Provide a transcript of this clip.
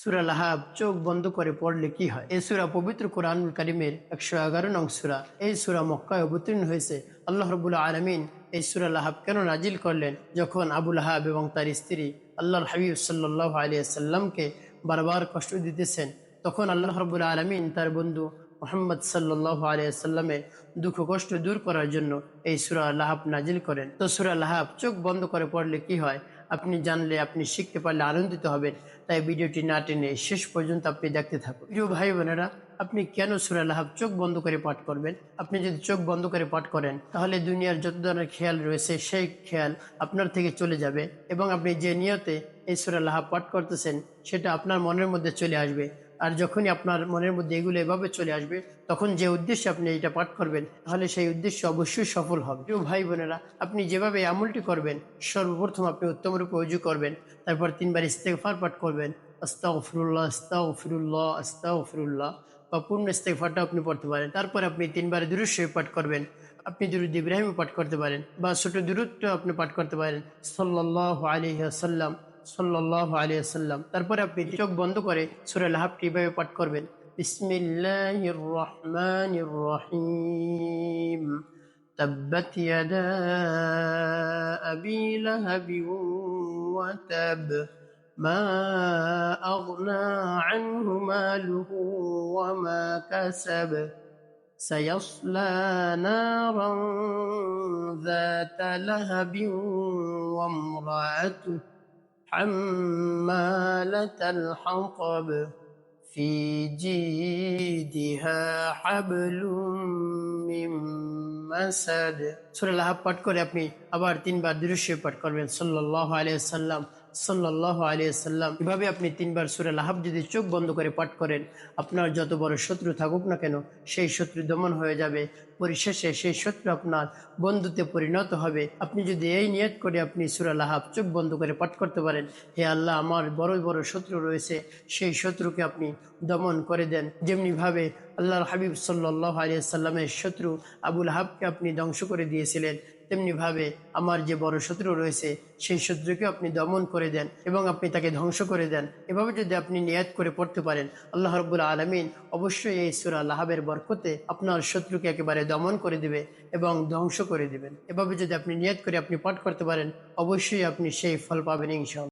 সুরা লাহাব চোখ বন্ধ করে পড়লে কি হয়? এই সুরা পবিত্র কোরআনুল করিমের একশো এগারো নং সুরা। এই সুরা মক্কায় অবতীর্ণ হয়েছে। আল্লাহ রবুল্লা আলমিন এই সুরা লাহাব কেন নাজিল করলেন? যখন আবুল হাব এবং তার স্ত্রী আল্লাহর হাবিব সাল্লাহ আলিয়া সাল্লামকে বারবার কষ্ট দিতেছেন, তখন আল্লাহ রবুল্লা আলমিন তার বন্ধু মোহাম্মদ সাল্লাহ আলিয়া সাল্লামের দুঃখ কষ্ট দূর করার জন্য এই সুরা লাহাব নাজিল করেন। তো সুরা লাহাব চোখ বন্ধ করে পড়লে কি হয়? আপনি জানলে, আপনি শিখতে পারলে আনন্দিত হবেন তাই ভিডিওটি না টেনে শেষ পর্যন্ত আপনি দেখতে থাকুন। প্রিয় ভাই বোনেরা, আপনি কেন সুরা লাহাব চোখ বন্ধ করে পাঠ করবেন? আপনি যদি চোখ বন্ধ করে পাঠ করেন, তাহলে দুনিয়ার যত ধরনের খেয়াল রয়েছে, সেই খেয়াল আপনার থেকে চলে যাবে এবং আপনি যে নিয়তে এই সুরা লাহাব পাঠ করতেছেন, সেটা আপনার মনের মধ্যে চলে আসবে। আর যখনই আপনার মনের মধ্যে এগুলো এভাবে চলে আসবে, তখন যে উদ্দেশ্যে আপনি এটা পাঠ করবেন, তাহলে সেই উদ্দেশ্য অবশ্যই সফল হবে। প্রিয় ভাই বোনেরা, আপনি যেভাবে আমলটি করবেন, সর্বপ্রথম আপনি উত্তম রূপে উজু করবেন, তারপর তিনবার ইস্তেগফার পাঠ করবেন। আস্তাগফিরুল্লাহ আস্তাগফিরুল্লাহ আস্তাগফিরুল্লাহ, বা পূর্ণ ইস্তেগফারটা আপনি পড়তে পারেন। তারপর আপনি তিনবার দুরুদ পাঠ করবেন, আপনি দুরুদ ইব্রাহিম পাঠ করতে পারেন, বা ছোট দুরুদটা আপনি পাঠ করতে পারেন। সাল্লাল্লাহু আলাইহি ওয়াসাল্লাম। সাল্লাহ আলিয়া সাল্লাম তারপরে আপনি চোখ বন্ধ করে সুরা লাহাবটি এভাবে পাঠ করবেন বিসমিল্লাহির রহমানির রহিম تبت يدا أبي لهب وتب ما أغنى عنه ماله وما كسب سيصلى نارا ذات لهب وامرأته حمالة الحطب في جيدها حبل من مسد সুরা লাহাব পাঠ করে আপনি আবার তিনবার দৃশ্য পাঠ করবেন সাল্লাহ আলিয়া সাল্লাম সাল্লাহ আলিয়া সাল্লাম এভাবে আপনি তিনবার সুরে লাহাব যদি চোখ বন্ধ করে পাঠ করেন, আপনার যত বড় শত্রু থাকুক না কেন, সেই শত্রু দমন হয়ে যাবে। পরিশেষে সেই শত্রু আপনার বন্ধুতে পরিণত হবে। আপনি যদি এই নিয়ত করে আপনি সুরা লাহাব চোখ বন্ধ করে পাঠ করতে পারেন, হে আল্লাহ, আমার বড় বড় শত্রু রয়েছে, সেই শত্রুকে আপনি দমন করে দেন। যেমনিভাবে আল্লাহর হাবিব সাল্লাহ আলিয়া সাল্লামের শত্রু আবুল হাবকে আপনি ধ্বংস করে দিয়েছিলেন। তেমনিভাবে আমার যে বড় শত্রু রয়েছে, সেই শত্রুকে আপনি দমন করে দেন এবং আপনি তাকে ধ্বংস করে দেন। এভাবে যদি আপনি নিয়াত করে পড়তে পারেন, আল্লাহ রব্বুল আলমিন অবশ্যই এই সুরা লাহাবের বরকতে আপনার শত্রুকে একেবারে দমন করে দিবে এবং ধ্বংস করে দিবেন। এভাবে যদি আপনি নিয়াত করে আপনি পাঠ করতে পারেন, অবশ্যই আপনি সেই ফল পাবেন ইনশাল